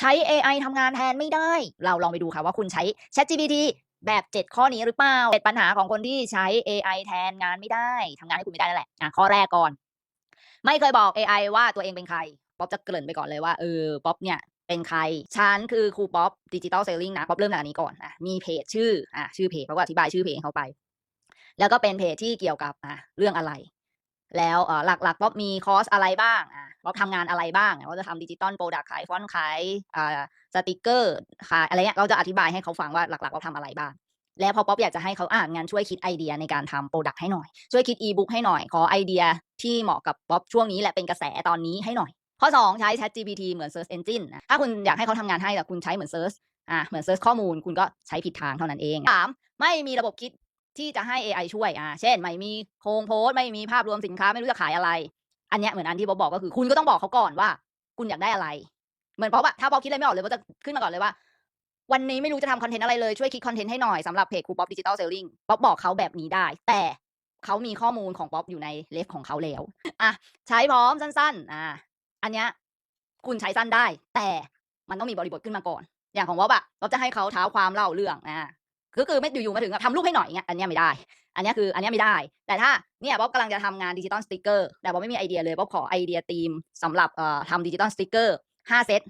ใช้ AI ทำงานแทนไม่ได้ เราลองไปดูค่ะว่าคุณใช้ ChatGPT แบบ 7 ข้อนี้หรือเปล่าเป็นปัญหาของคนที่ใช้ AI แทนงานไม่ได้ทำงานให้คุณไม่ได้นั่นแหละอะข้อแรกก่อน ไม่เคยบอก AI ว่าตัวเองเป็นใครป๊อปจะเกริ่นไปก่อนเลยว่าเออป๊อปเนี่ยเป็นใครฉันคือครูป๊อปดิจิตอลเซลลิงนะป๊อปเริ่มจากอันนี้ก่อนอะมีเพจชื่ออะชื่อเพจป๊อปก็อธิบายชื่อเพจเขาไป แล้วก็เป็นเพจที่เกี่ยวกับอะเรื่องอะไร แล้วเอ่อหลักๆป๊อปมีคอร์สอะไรบ้างอะ ป๊อปทำงานอะไรบ้างว่าจะทำดิจิตอลโปรดักต์ขายฟอนต์ขายสติกเกอร์ขายอะไรเงี้ยเราจะอธิบายให้เขาฟังว่าหลักๆ เราทำอะไรบ้าง แล้วพอป๊อปอยากจะให้เขาอ่านงานช่วยคิดไอเดียในการทำโปรดักต์ให้หน่อย ช่วยคิดอีบุ๊กให้หน่อยขอไอเดียที่เหมาะกับป๊อปช่วงนี้แหละเป็นกระแสตอนนี้ให้หน่อย ข้อ 2 ใช้ Chat GPT เหมือน Search Engine นะถ้าคุณอยากให้เขาทำงานให้แต่คุณใช้เหมือน Search อะเหมือน Search ข้อมูลคุณก็ใช้ผิดทางเท่านั้นเอง 3. ไม่มีระบบคิดที่จะให้ AI ช่วย อะเช่น ไม่มีโครงโพสต์ไม่มีภาพรวมสินค้า ไม่รู้จะขายอะไร อันเนี้ยเหมือนอันที่ป๊อปบอกก็คือ คุณก็ต้องบอกเขาก่อนว่า คุณอยากได้อะไร เหมือนป๊อปอะถ้าป๊อปคิดอะไรไม่ออกเลยป๊อปจะขึ้นมาก่อนเลยว่า วันนี้ไม่รู้จะทำคอนเทนต์อะไรเลยช่วยคิดคอนเทนต์ให้หน่อยสำหรับเพจครูป๊อปดิจิตอลเซลลิงป๊อปบอกเขาแบบนี้ได้ แต่เขามีข้อมูลของป๊อปอยู่ในเลฟของเขาแล้วอะใช้พร้อมสั้น ๆ อะอันเนี้ยคุณใช้สั้นได้ แต่มันต้องมีบริบทขึ้นมาก่อน อย่างของป๊อปอะป๊อปจะให้เขาเท้าความเล่าเรื่องอะ ก็คือไม่อยู่ๆมาถึงทำรูปให้หน่อยเงี้ยอันเนี้ยไม่ได้ อันเนี้ยคืออันเนี้ยไม่ได้ แต่ถ้าเนี่ยป๊อปกำลังจะทำงานดิจิตอลสติกเกอร์แต่ป๊อปไม่มีไอเดียเลยป๊อปขอไอเดียทีมสำหรับเอ่อทำดิจิตอลสติกเกอร์ห้าเซต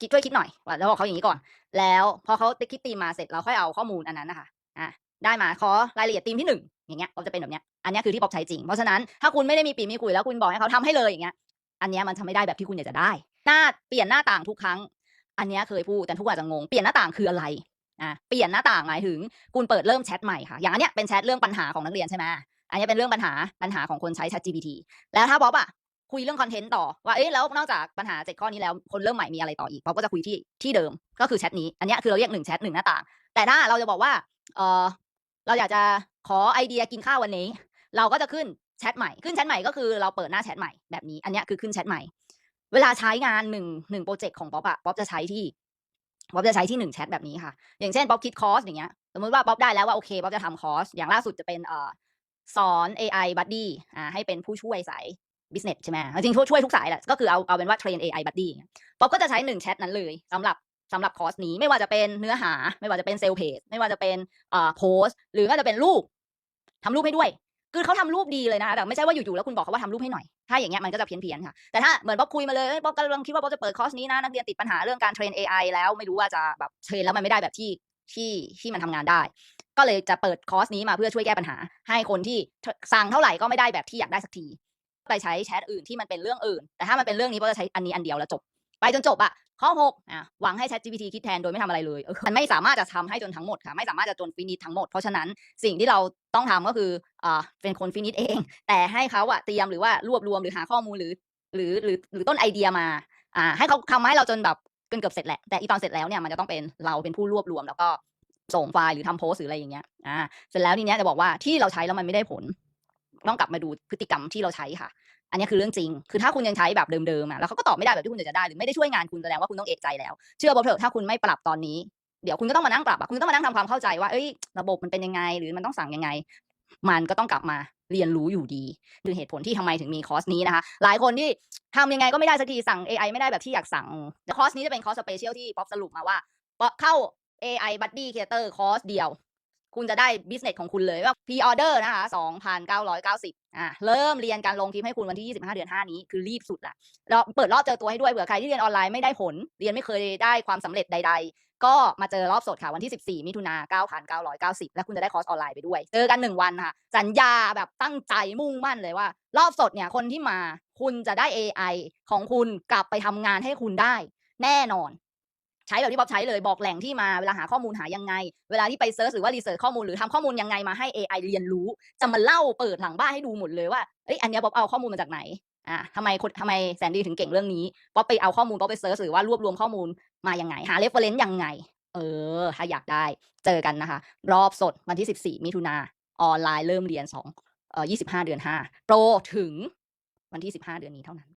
คิดช่วยคิดหน่อยแล้วบอกเขาอย่างนี้ก่อน แล้วพอเขาคิดตีมมาเสร็จเราค่อยเอาข้อมูลอันนั้นนะคะอะได้มาขอรายละเอียดทีมที่หนึ่งอย่างเงี้ยป๊อปจะเป็นแบบเนี้ยอันเนี้ยคือที่ป๊อปใช้จริงเพราะฉะนั้นถ้าคุณไม่ได้มีปีมีคุยแล้วคุณบอกให้เขาทำให้เลยอย่างเงี้ยอันนี้มันทำไม่ได้แบบที่คุณอยากจะได้ หน้าเปลี่ยนหน้าต่างทุกครั้ง อันนี้เคยพูดแต่ทุกคนอาจจะงงเปลี่ยนหน้าต่างคืออะไร อะเปลี่ยนหน้าต่างหมายถึงคุณเปิดเริ่มแชทใหม่ค่ะ อย่างอันเนี้ยเป็นแชทเรื่องปัญหาของนักเรียนใช่ไหมอันนี้เป็นเรื่องปัญหาปัญหาของคนใช้ Chat GPT แล้วถ้าบ๊อบอะคุยเรื่องคอนเทนต์ต่อว่าเอ๊ะแล้วนอกจากปัญหาเจ็ดข้อนี้แล้วคนเริ่มใหม่มีอะไรต่ออีกบ๊อบก็จะคุยที่ที่เดิมก็คือแชทนี้ อันนี้คือเราเรียกหนึ่งแชทหนึ่งหน้าต่าง แต่ถ้าเราจะบอกว่าเออเราอยากจะขอไอเดียกินข้าววันนี้ เราก็จะขึ้นแชทใหม่ขึ้นแชทใหม่ก็คือเราเปิดหน้าแชทใหม่แบบนี้ อันนี้คือขึ้นแชทใหม่ เวลาใช้งานหนึ่งหนึ่งโปรเจกต์ของป๊อปอะป๊อปจะใช้ที่ ป๊อปจะใช้ที่หนึ่งแชทแบบนี้ค่ะ อย่างเช่นป๊อปคิดคอร์สอย่างเงี้ย สมมติว่าป๊อปได้แล้วว่าโอเคป๊อปจะทำคอร์ส อย่างล่าสุดจะเป็นเอ่อสอน AI Buddy อ่าให้เป็นผู้ช่วยสาย business ใช่ไหมจริงๆช่วยช่วยทุกสายแหละ ก็คือเอาเอาเป็นว่าเทรน AI Buddy ป๊อปก็จะใช้หนึ่งแชทนั้นเลยสำหรับสำหรับคอร์สนี้ไม่ว่าจะเป็นเนื้อหา ไม่ว่าจะเป็นเซลเพจไม่ว่าจะเป็นเอ่อโพสหรือว่าจะเป็นรูปทำรูปให้ด้วย คือเขาทำรูปดีเลยนะคะแต่ไม่ใช่ว่าอยู่ๆแล้วคุณบอกเขาว่าทำรูปให้หน่อย ถ้าอย่างเงี้ยมันก็จะเพี้ยนๆค่ะ แต่ถ้าเหมือนป๊อบคุยมาเลยเอ้ยป๊อบกำลังคิดว่าป๊อบจะเปิดคอร์สนี้นะนักเรียนติดปัญหาเรื่องการเทรน AI แล้วไม่รู้ว่าจะแบบเทรนแล้วมันไม่ได้แบบที่ที่ที่มันทำงานได้ ก็เลยจะเปิดคอร์สนี้มาเพื่อช่วยแก้ปัญหา ให้คนที่สั่งเท่าไหร่ก็ไม่ได้แบบที่อยากได้สักที ไปใช้แชทอื่นที่มันเป็นเรื่องอื่น แต่ถ้ามันเป็นเรื่องนี้ก็จะใช้อันนี้อันเดียวแล้วจบ ไปจนจบอะข้อหกอะหวังให้ Chat GPT คิดแทนโดยไม่ทำอะไรเลยมันไม่สามารถจะทำให้จนทั้งหมดค่ะ ไม่สามารถจะจนฟินิชทั้งหมด เพราะฉะนั้นสิ่งที่เราต้องทำก็คืออ่าเป็นคนฟินิชเอง แต่ให้เขาอะเตรียมหรือว่ารวบรวมหรือหาข้อมูลหรือ หรือหรือหรือต้นไอเดียมาอ่าให้เขาทำให้เราจนแบบเกือบเสร็จแหละแต่อีตอนเสร็จแล้วเนี่ยมันจะต้องเป็นเราเป็นผู้รวบรวม แล้วก็ส่งไฟล์หรือทำโพสหรืออะไรอย่างเงี้ยอ่าเสร็จแล้วทีเนี้ยจะบอกว่าที่เราใช้แล้วมันไม่ได้ผล ต้องกลับมาดูพฤติกรรมที่เราใช้ค่ะ อันนี้คือเรื่องจริง คือถ้าคุณยังใช้แบบเดิมๆอะแล้วเขาก็ตอบไม่ได้แบบที่คุณอยากจะได้หรือไม่ได้ช่วยงานคุณแสดงว่าคุณต้องเอกใจแล้ว เชื่อบอกเถอะถ้าคุณไม่ปรับตอนนี้ เดี๋ยวคุณก็ต้องมานั่งปรับอะคุณต้องมานั่งทำความเข้าใจว่าเอ้ยระบบมันเป็นยังไง หรือมันต้องสั่งยังไง มันก็ต้องกลับมาเรียนรู้อยู่ดีคือเหตุผลที่ทำไมถึงมีคอร์สนี้นะคะ หลายคนที่ทำยังไงก็ไม่ได้สักทีสั่ง AI ไม่ได้แบบที่อยากสั่งแต่คอร์สนี้จะเป็นคอร์สสเปเชียลที่ป๊อปสรุปมาว่าเข้า AI Buddy Creator คอร์สเดียว คุณจะได้ business ของคุณเลยว่า pre order นะคะ2,990อ่าเริ่มเรียนการลงคลิปให้คุณวันที่25เดือน5นี้คือรีบสุดละแล้วเปิดรอบเจอตัวให้ด้วยเผื่อใครที่เรียนออนไลน์ไม่ได้ผล เรียนไม่เคยได้ความสำเร็จใด ๆ ก็มาเจอรอบสดค่ะวันที่ 14 มิถุนา9,990 แล้วคุณจะได้คอร์สออนไลน์ไปด้วย เจอกัน 1 วันค่ะ สัญญาแบบตั้งใจมุ่งมั่นเลยว่า รอบสดเนี่ยคนที่มาคุณจะได้ AI ของคุณกลับไปทำงานให้คุณได้ แน่นอน ใช้แบบที่บ๊อบใช้เลยบอกแหล่งที่มาเวลาหาข้อมูลหายังไง เวลาที่ไปเซิร์ชหรือว่ารีเสิร์ชข้อมูลหรือทำข้อมูลยังไงมาให้ AI เรียนรู้ จะมาเล่าเปิดหลังบ้านให้ดูหมดเลยว่าเอ้ยอันเนี้ยบ๊อบเอาข้อมูลมาจากไหนอ่าทำไมคนทำไมแสนดีถึงเก่งเรื่องนี้บ๊อบไปเอาข้อมูลบ๊อบไปเซิร์ชหรือว่ารวบรวมข้อมูลมายังไงหาเรฟเฟรนซ์ยังไง เออ ถ้าอยากได้เจอกันนะคะ รอบสดวันที่ 14 มิถุนาออนไลน์เริ่มเรียน2เอ่อ25 เดือน 5 โปรถึงวันที่ 15 เดือนนี้เท่านั้น